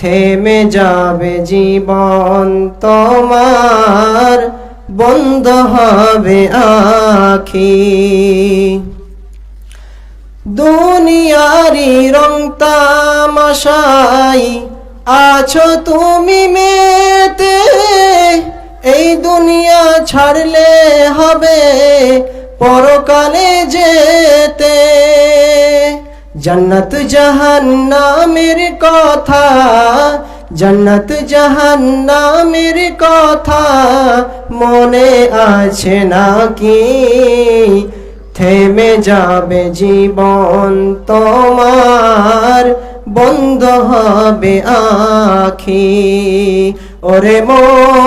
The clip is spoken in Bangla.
থেমে যাবে জীবন তোমার, বন্ধ হবে আখি। দুনিয়ারি রং তামাশাই আছো তুমি মেতে, এই দুনিয়া ছাড়লে হবে পরকালে যেতে। জন্নত জাহান্নামের কথা, জন্নত জাহান্নামের কথা মনে আছে নাকি? থেমে যাবে জীবন তোমার, বন্ধ হবে আখি। ওরে মন